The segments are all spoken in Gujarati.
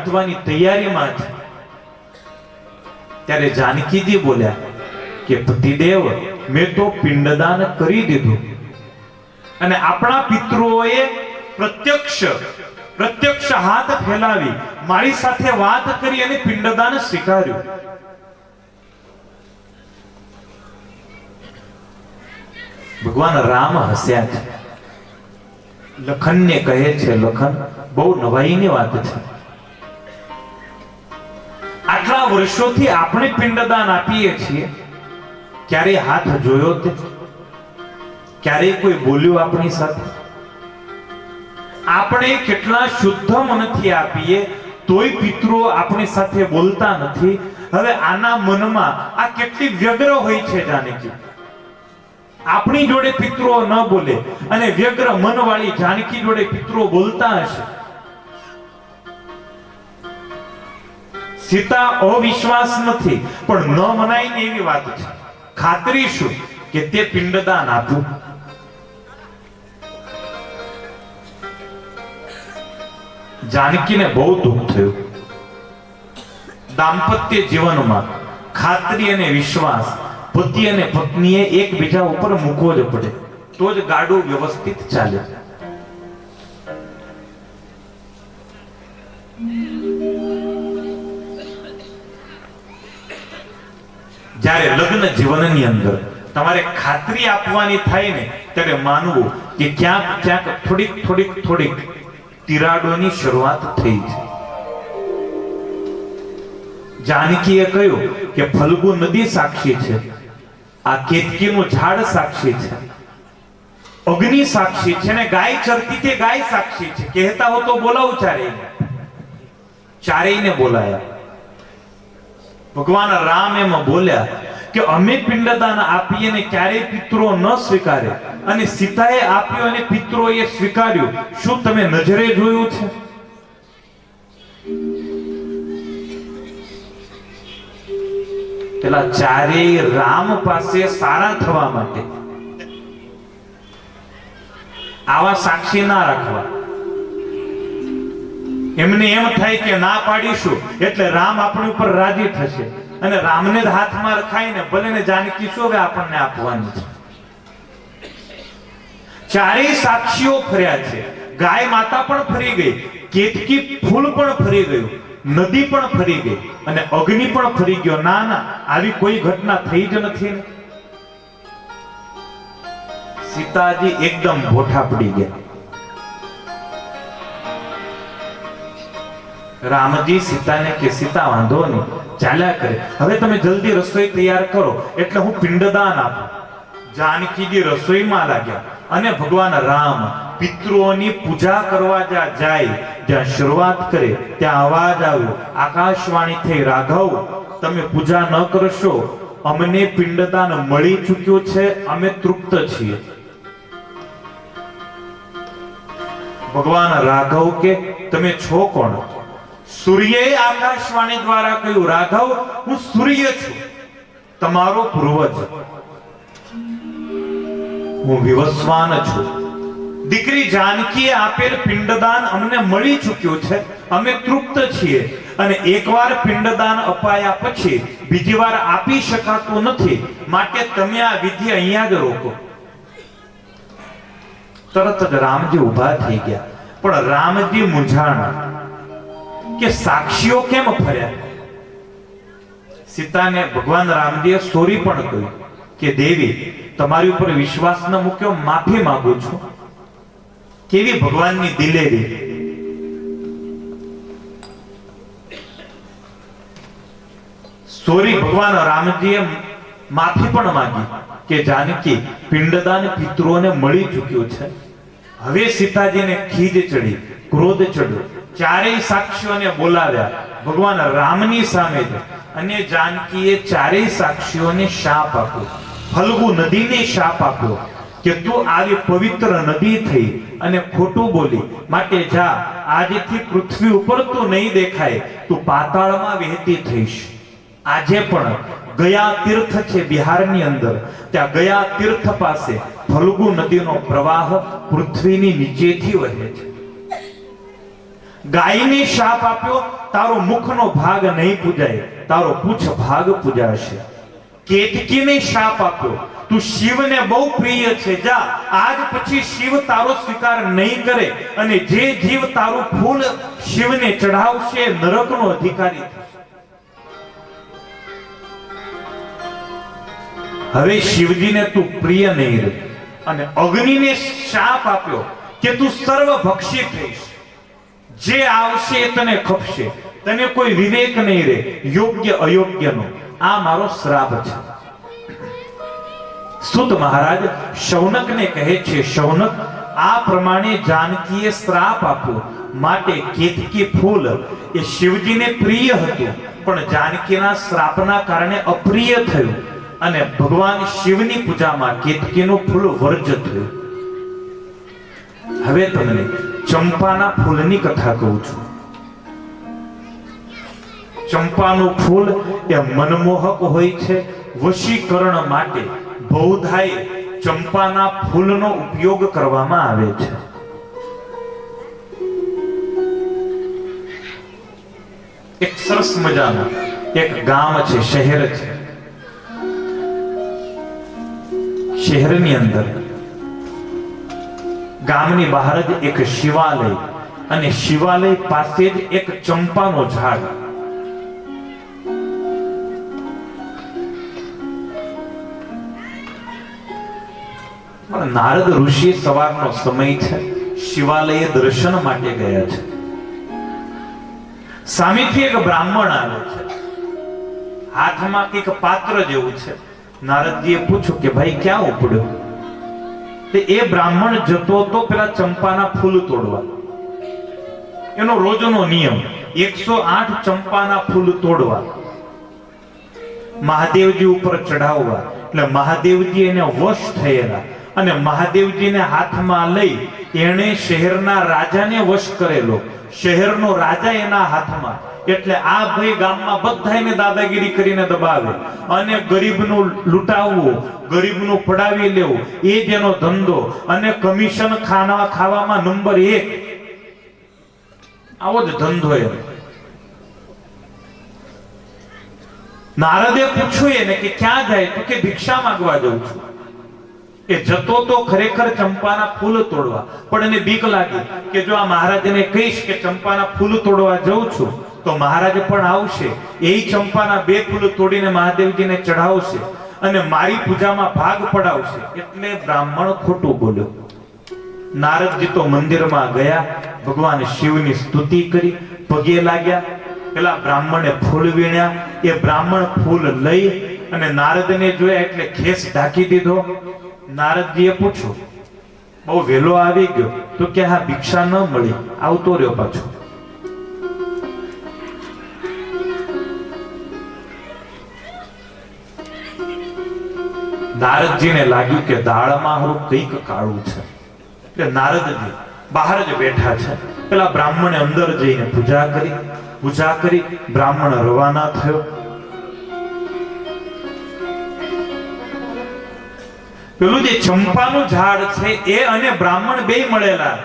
વીતવાની તૈયારીમાં છે ત્યારે જાનકીજી બોલ્યા કે, પતિદેવ, મેં તો પિંડદાન કરી દીધું. અને આપણા પિતૃઓએ પ્રત્યક્ષ પ્રત્યક્ષ હાથ ફેલાવી, મારી સાથે વાત કરી અને પિંડદાન સ્વીકાર્યું. ભગવાન રામ હસ્યા છે. લખનને કહે છે, લખન, બહુ નવાઈની વાત છે. વર્ષોથી આપણે પિંડદાન આપીએ છીએ. ક્યારે હાથ જોયો તે? ક્યારે કોઈ બોલ્યું આપણી સાથે? આપણે કેટલા શુદ્ધ મનથી આપીએ, તોય પિતૃઓ આપણી સાથે બોલતા નથી. હવે આના મનમાં આ કેટલી વ્યગ્ર હોય છે જાનકી? આપણી જોડે પિતૃઓ ન બોલે અને વ્યગ્ર મનવાળી જાનકી જોડે પિતૃઓ બોલતા હશે. સીતા અવિશ્વાસ નથી, પણ ન મનાય ને એવી વાત છે. ખાતરી શું કે તે પિંડદાન આપું? જાનકીને બહુ દુઃખ થયું. દાંપત્ય જીવનમાં ખાતરી અને વિશ્વાસ, પતિ અને પત્નીએ એકબીજા ઉપર મૂકવો જ પડે, તો જ ગાડું વ્યવસ્થિત ચાલે. જ્યારે લગ્ન જીવનની અંદર તમારે ખાતરી આપવાની થાય ને, ત્યારે માનવું કે ક્યાંક ક્યાંક થોડીક થોડીક થોડીક તિરાડોની શરૂઆત થઈ છે. જાનકીએ કહ્યું કે ફલ્ગુ નદી સાક્ષી છે, આ કેતકીનું ઝાડ સાક્ષી છે, અગ્નિ સાક્ષી છે ને ગાય ચરતી તે ગાય સાક્ષી છે. કહેતા હો તો બોલાવું ચારેયને. ચારેયને બોલાયા. ભગવાન રામ એમાં બોલ્યા કે અમે પિંડદાન આપીએ ને ક્યારેય પિત્રો ન સ્વીકારે. અને સીતાએ આપ્યું અને પિત્રોએ સ્વીકાર્યું. શું તમે નજરે જોયું છે? પેલા ચારેય રામ પાસે સારા થવા માટે. આવા સાક્ષી ના રાખવા. એમને એમ થાય કે ના પાડીશું, એટલે રામ આપણી ઉપર રાજી થશે. અને રામને હાથમાં રખાય ને ભલે ને જાનકી શું આપણને આપવાની છે? ચારેય સાક્ષીઓ ફર્યા છે. ગાય માતા પણ ફરી ગઈ. કેતકી ફૂલ પણ ફરી ગયું. નદી પણ ફરી ગઈ. અને અગ્નિ પણ ફરી ગયો. ના ના, આવી કોઈ ઘટના થઈ જ નથી સીતાજી એકદમ ભોઠા પડી ગયા. રામજી સીતાને કે સીતા વાંધો નહીં ચાલ્યા કરે. હવે તમે જલ્દી રસોઈ તૈયાર કરો, એટલે હું પિંડદાન આપું. જાનકીજી રસોઈમાં લાગ્યા અને ભગવાન રામ પિતૃઓની પૂજા કરવા જ્યાં જાય, જ્યાં શરૂઆત કરે, ત્યાં અવાજ આવ્યો. આકાશવાણી થઈ, રાઘવ, તમે પૂજા ન કરશો. અમને પિંડદાન મળી ચૂક્યું છે, અમે તૃપ્ત છીએ. ભગવાન રાઘવ કે, તમે છો કોણ? સૂર્યએ આકાશવાણી દ્વારા કહ્યું, રાઘવ, હું સૂર્ય છું, તમારો પૂર્વજ. હું વિવસ્વાન છું. દીકરી જાનકીએ આપેલ પિંડદાન અમને મળી ચૂક્યું છે. અમે તૃપ્ત છીએ અને એકવાર પિંડદાન અપાયા પછી બીજી વાર આપી શકાતું નથી. માટે તમે આ વિધિ અહીંયા જ રોકો. તરત જ રામજી ઊભા થઈ ગયા. પણ રામજી મૂંઝાણા. કે સાક્ષીઓ કેમ ફર્યા? સીતાને ભગવાન રામજીએ સોરી પણ કહ્યું કે, દેવી, તમારી ઉપર વિશ્વાસ ન મૂક્યો, માફી માંગુ છું. કેવી ભગવાનની દિલેરી? સોરી ભગવાન રામજીએ માફી પણ માંગી કે, જાનકી, પિંડદાન પિતૃઓને મળી ચૂક્યું છે. હવે સીતાજીને ખીજ ચડી, ક્રોધ ચડ્યો. ચારેય સાક્ષીઓને બોલાવ્યા. ભગવાન રામની સામે અને જાનકીએ ચારેય સાક્ષીઓને શાપ આપ્યો. ફલગુ નદીને શાપ આપ્યો કે તું આવી પવિત્ર નદી થઈ અને ખોટું બોલી. માટે જા, આજથી પૃથ્વી ઉપર તું નહીં દેખાય. તું પાતાળમાં વહેતી થઈશ. આજે પણ ગયા તીર્થ છે બિહારની અંદર. ત્યાં ગયા તીર્થ પાસે ફલગુ નદીનો પ્રવાહ પૃથ્વીની નીચેથી વહે છે. ગાયને શાપ આપ્યો, તારો મુખનો ભાગ નહીં પૂજાય, તારો પૂછ ભાગ પૂજાશે. કેતકીને શાપ આપ્યો, તું શિવને બહુ પ્રિય છે, જા, આજ પછી શિવ તારો સ્વીકાર નહીં કરે અને જે જીવ તારું ફૂલ શિવને ચઢાવશે, નરકનો અધિકારી હવે શિવજીને તું પ્રિય નહીં રહે. અને અગ્નિને શાપ આપ્યો કે તું સર્વભક્ષી થઈશ. જે આવશે તને ખપશે. તને કોઈ વિવેક નહીં રહે. યોગ્ય, અયોગ્યનો. આ મારો શ્રાપ છે. સુત મહારાજ, શૌનકને કહે છે, શૌનક, આ પ્રમાણે જાનકીએ શ્રાપ આપ્યો. માટે કેતકી ફૂલ. એ શિવજીને પ્રિય હતું, પણ જાનકીના શ્રાપના કારણે અપ્રિય થયું અને ભગવાન શિવની પૂજામાં કેતકીનું ફૂલ વર્જ થયું. હવે તમને ચંપાના ફૂલની કથા કહું છું. ચંપાનું ફૂલ એ મનમોહક હોય છે. વશીકરણ માટે બૌદ્ધાએ ચંપાના ફૂલનો ઉપયોગ કરવામાં આવે છે. એક સરસ મજાનું એક ગામ છે, શહેર છે. શહેરની અંદર ગામની બહાર જ એક શિવાલય અને શિવાલય પાસે જ એક ચંપાનો ઝાડ. પણ નારદ ઋષિ સવારનો સમય છે. શિવાલયે દર્શન માટે ગયા છે. સામેથી એક બ્રાહ્મણ આવે છે. હાથમાં એક પાત્ર જેવું છે. નારદજીએ પૂછ્યું કે ભાઈ ક્યાં ઉપડ્યો? તે એ બ્રાહ્મણ જતો તો પેલા ચંપાના ફૂલ તોડવા. એનો રોજનો નિયમ, એકસો આઠ ચંપાના ફૂલ તોડવા. મહાદેવજી ઉપર ચઢાવવા. એટલે મહાદેવજી એને વશ થયેલા. અને મહાદેવજીને હાથમાં લઈ એણે શહેરના રાજાને વશ કરેલો. શહેરનો રાજા એના હાથમાં. એટલે આ ભાઈ ગામમાં બધાને દાદાગીરી કરીને દબાવે અને ગરીબનું લૂંટાવવું, ગરીબનું પડાવી લેવું, એ જ એનો ધંધો. અને કમિશન ખાના ખાવામાં નંબર એક. આવો જ ધંધો એનો. નારદે પૂછ્યું એને કે ક્યાં જાય? તો કે ભિક્ષા માંગવા જઉં છું. એ જતો તો ખરેખર ચંપાના ફૂલ તોડવા. પણ એને બીક લાગી કે જો આ મહારાજને કહીશ કે ચંપાના ફૂલ તોડવા જઉં છું તો મહારાજ પણ આવશે. એ ચંપાના બે ફૂલ તોડીને મહાદેવજીને ચઢાવશે અને મારી પૂજામાં ભાગ પડાવશે. એટલે બ્રાહ્મણ ખોટું બોલ્યો. નારદજી તો મંદિરમાં ગયા, ભગવાન શિવની સ્તુતિ કરી, પગે લાગ્યા. પેલા બ્રાહ્મણે ફૂલ વીણ્યા. એ બ્રાહ્મણ ફૂલ લઈ અને નારદને જોયા એટલે ખેસ ઢાંકી દીધો. નારદજીએ પૂછ્યું, બહુ વહેલો આવી ગયો. તો કે હા, ભિક્ષા ન મળી. આવતો રહ્યો પાછો. નારદજીને લાગ્યું કે દાળમાં હું કંઈક કાળું છે. એટલે નારદજી બહાર જ બેઠા છે. પેલા બ્રાહ્મણે અંદર જઈને પૂજા કરી. પૂજા કરી, બ્રાહ્મણ રવાના થયો. પેલું જે ચંપાનું ઝાડ છે એ અને બ્રાહ્મણ બે મળેલા.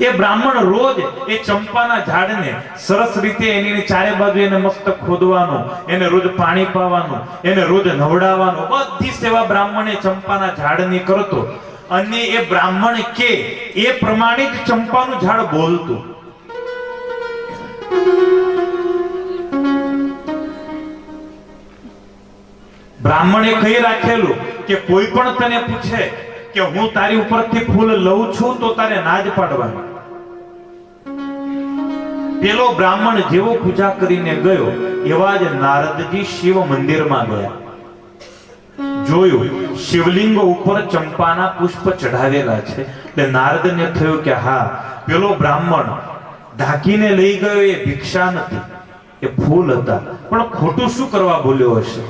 એ બ્રાહ્મણ રોજ એ ચંપાના ઝાડને સરસ રીતે એની ચારે બાજુ એને મસ્ત ખોદવાનું, એને રોજ પાણી પાવાનું, એને રોજ નવડાવવાનું. બધી સેવા બ્રાહ્મણ ચંપાના ઝાડની કરતો. અને એ બ્રાહ્મણ કે એ પ્રમાણે જ ચંપાનું ઝાડ બોલતું. બ્રાહ્મણે કહી રાખેલું કે કોઈ પણ તને પૂછે કે હું તારી ઉપરથી ફૂલ લઉં છું તો તારે ના પાડવાની. પેલો બ્રાહ્મણ જેવો પૂજા કરીને ગયો, એવા જ નારદજી શિવ મંદિરમાં ગયા. જોયું, શિવલિંગ ઉપર ચંપાના પુષ્પ ચઢાવેલા છે. એટલે નારદને થયું કે હા, પેલો બ્રાહ્મણ ઢાંકીને લઈ ગયો એ ભિક્ષા નથી, એ ફૂલ હતા. પણ ખોટું શું કરવા બોલ્યો હશે?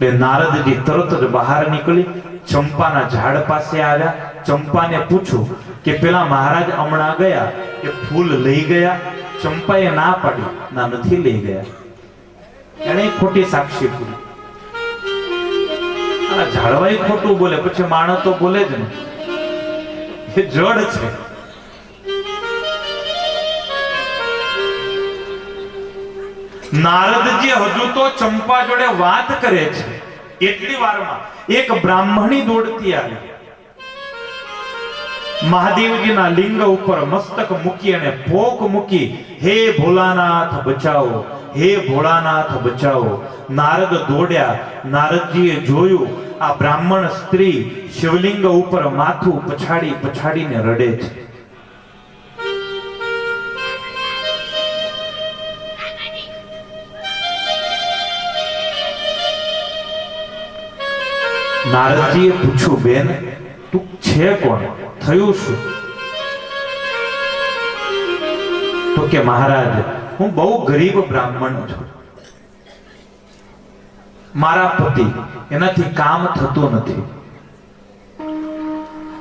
એટલે નારદજી તરત જ બહાર નીકળી, ચંપાના ઝાડ પાસે આવ્યા. ચંપાને પૂછ્યું કે પેલા મહારાજ હમણાં ગયા કે ફૂલ લઈ ગયા? ચંપાએ ના પાડી, ના નથી લઈ ગયા. એને ખોટી સાક્ષી પૂરી. ઝાડવાય ખોટું બોલે, પછી માણસ તો બોલે જ ને. એ જડ છે. નારદજી હજુ તો ચંપા જોડે વાત કરે છે, એટલી વારમાં એક બ્રાહ્મણી દોડતી આવી. મહાદેવજીના લિંગ ઉપર મસ્તક મૂકી અને ભોક મૂકી, હે ભોલાનાથ, બચાવો, હે ભોળાનાથ, બચાવો. નારદ દોડ્યા. નારદજીએ જોયું, આ બ્રાહ્મણ સ્ત્રી શિવલિંગ ઉપર માથું પછાડી, પછાડીને રડે છે. નારદજીએ પૂછ્યું, બેન, તું છે કોણ? થયું શું? તો કે, મહારાજ, હું બહુ ગરીબ બ્રાહ્મણ છું. મારા પતિ એનાથી કામ થતું નથી.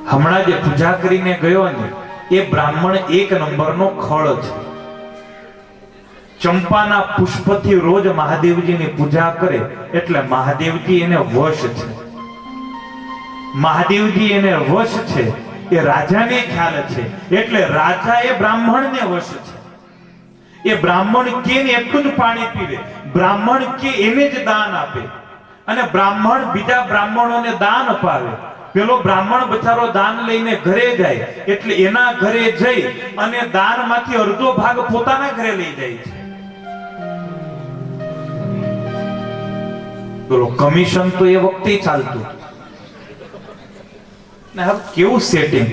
હમણાં જે પૂજા કરીને ગયો ને, એ બ્રાહ્મણ એક નંબરનો ખળ છે. ચંપાના પુષ્પથી રોજ મહાદેવજીની પૂજા કરે, એટલે મહાદેવજી એને વશ છે. મહાદેવજી એને વશ છે. એ રાજાને ખ્યાલ છે. એટલે રાજા એ બ્રાહ્મણને વશ છે. એ બ્રાહ્મણ કે એટલું જ પાણી પીવે. બ્રાહ્મણ કે એને જ દાન આપે. અને બ્રાહ્મણ બીજા બ્રાહ્મણોને દાન અપાવે. પેલો બ્રાહ્મણ બચારો દાન લઈને ઘરે જાય. એટલે એના ઘરે જઈ અને દાનમાંથી અડધો ભાગ પોતાના ઘરે લઈ જાય છે. પેલો કમિશન તો એ વખતે ચાલતું હતું. ને હવે કેવું સેટિંગ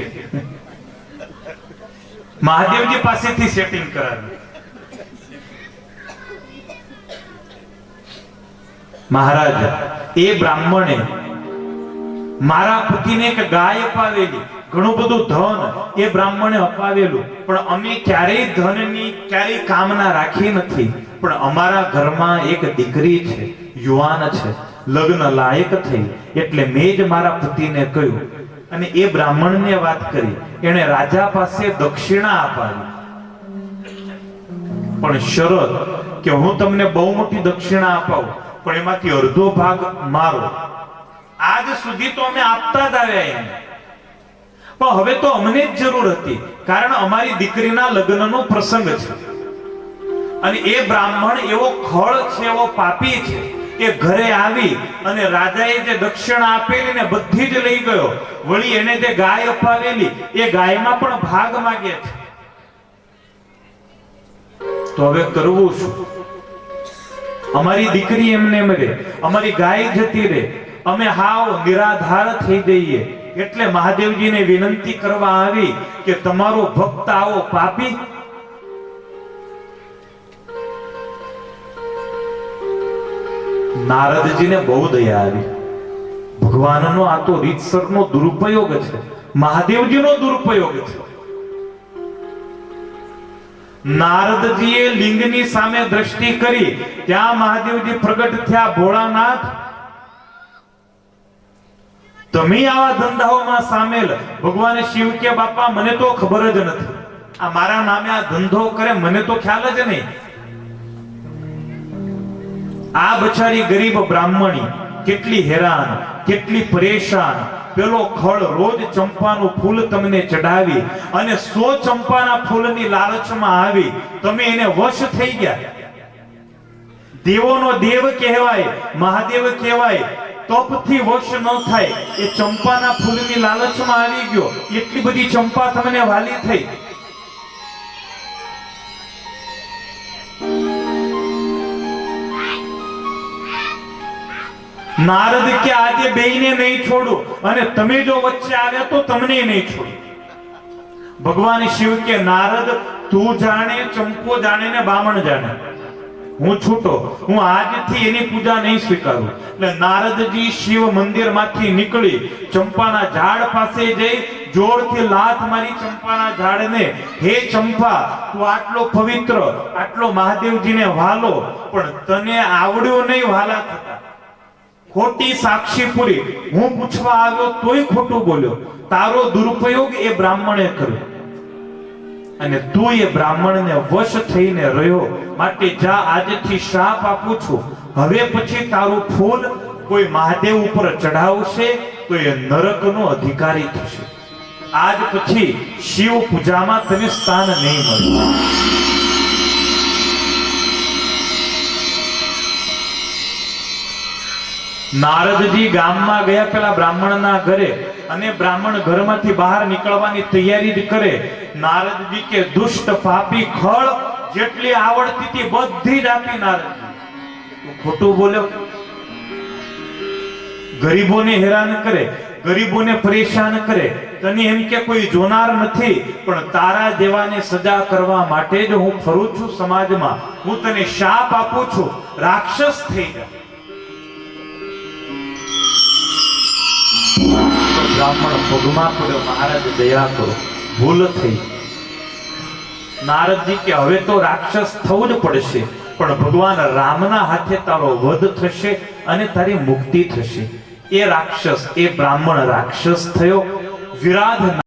મહાદેવજી પાસેથી સેટિંગ કરાવ્યું મહારાજ, એ બ્રાહ્મણે મારા પતિને એક ગાય અપાવેલી, ઘણું બધું ધન એ બ્રાહ્મણે અપાવેલું, પણ અમે ક્યારેય ધનની ક્યારેય કામના રાખી નથી, પણ અમારા ઘરમાં એક દીકરી છે, યુવાન છે લગ્ન લાયક થઈ, એટલે મેં જ મારા પતિને કહ્યું અને એ બ્રાહ્મણને વાત કરી. એણે રાજા પાસે દક્ષિણા અપાવી. પણ શરત કે હું તમને બહુ મોટી દક્ષિણા અપાવું, પણ એમાંથી અડધો ભાગ મારો. આજ સુધી તો અમે આપતા જ આવ્યા એને પણ હવે તો અમને જ જરૂર હતી, કારણ અમારી દીકરીના લગ્નનો પ્રસંગ છે. અને એ બ્રાહ્મણ એવો ખળ છે, એવો પાપી છે. એ ઘરે આવી અને રાજાએ જે દક્ષિણા આપેલી ને બધી જ લઈ ગયો. વળી એને જે ગાય અપાવેલી, એ ગાયમાં પણ ભાગ માંગે છે. તો હવે કરવું શું? અમારી દીકરી એમને મરે, અમારી ગાય જતી રહે, અમે હાવ નિરાધાર થઈ જઈએ. એટલે મહાદેવજીને વિનંતી કરવા આવી કે તમારો ભક્ત આવો, પાપી. નારદજીને બહુ દયા આવી. ભગવાનનો આ તો રીતસરનો દુરુપયોગ છે. મહાદેવજીનો દુરુપયોગ છે. નારદજીએ લિંગની સામે દ્રષ્ટિ કરી, ત્યાં મહાદેવજી પ્રગટ થયા, ભોળાનાથ. તમે આવા ધંધાઓમાં સામેલ, ભગવાન શિવ કે બાપા, મને તો ખબર જ નથી. આ મારા નામે આ ધંધો કરે, મને તો ખ્યાલ જ નહીં. આ બચારી ગરીબ બ્રાહ્મણી કેટલી હેરાન, કેટલી પરેશાન. પેલો ખળ રોજ ચંપાનું ફૂલ તમને ચડાવી અને સો ચંપાના ફૂલની લાલચમાં આવી. તમે એને વશ થઈ ગયા. દેવોનો દેવ કહેવાય, મહાદેવ કહેવાય. તપથી વશ ન થાય. એ ચંપાના ફૂલની લાલચમાં આવી ગયો. એટલી બધી ચંપા તમને વાલી થઈ. નારદ કે આજે બેયને નહીં છોડું અને તમે જો વચ્ચે આવ્યા તો તમને નહીં છોડું ભગવાન શિવ કે, નારદ, તું જાણે, ચંપો જાણે ને બામણ જાણે. હું છૂટો. હું આજથી એની પૂજા નહીં સ્વીકારું. એટલે નારદજી શિવ મંદિરમાંથી નીકળી ચંપાના ઝાડ પાસે જઈ જોરથી લાત મારી ચંપાના ઝાડને, હે ચંપા, તું આટલો પવિત્ર, આટલો મહાદેવજીને વાલો, પણ તને આવડ્યો નહીં વાલા થતા. ખોટી સાક્ષી પૂરી. હું પૂછવા આવ્યો, તોય ખોટું બોલ્યો. તારો દુરુપયોગ એ બ્રાહ્મણે કર્યો. અને તું એ બ્રાહ્મણને વશ થઈને રહ્યો. માટે જા, આજથી શ્રાપ આપું છું. હવે પછી તારું ફૂલ કોઈ મહાદેવ ઉપર ચઢાવશે, તો એ નરકનો અધિકારી થશે. આજ પછી શિવ પૂજામાં તને સ્થાન નહીં મળે. નારદજી ગામમાં ગયા પેલા બ્રાહ્મણના ઘરે અને બ્રાહ્મણ ઘરમાંથી બહાર નીકળવાની તૈયારી જ કરે. નારદજી કે, દુષ્ટ પાપી ખળ જેટલી આવડતી હતી બધી જ આપી નારદજી. ખોટું બોલ્યો. ગરીબોને હેરાન કરે, ગરીબોને પરેશાન કરે. તને એમ કે, કોઈ જોનાર નથી, પણ તારા જેવાને સજા કરવા માટે જ હું ફરું છું સમાજમાં. હું તને શાપ આપું છું. રાક્ષસ થઈ જા. બ્રાહ્મણ પગમાં પડ્યો મહારાજ દયા કરો ભૂલ થઈ. નારદજી કે, હવે તો રાક્ષસ થવું જ પડશે, પણ ભગવાન રામના હાથે તારો વધ થશે અને તારી મુક્તિ થશે. એ રાક્ષસ, એ બ્રાહ્મણ રાક્ષસ થયો. વિરાધ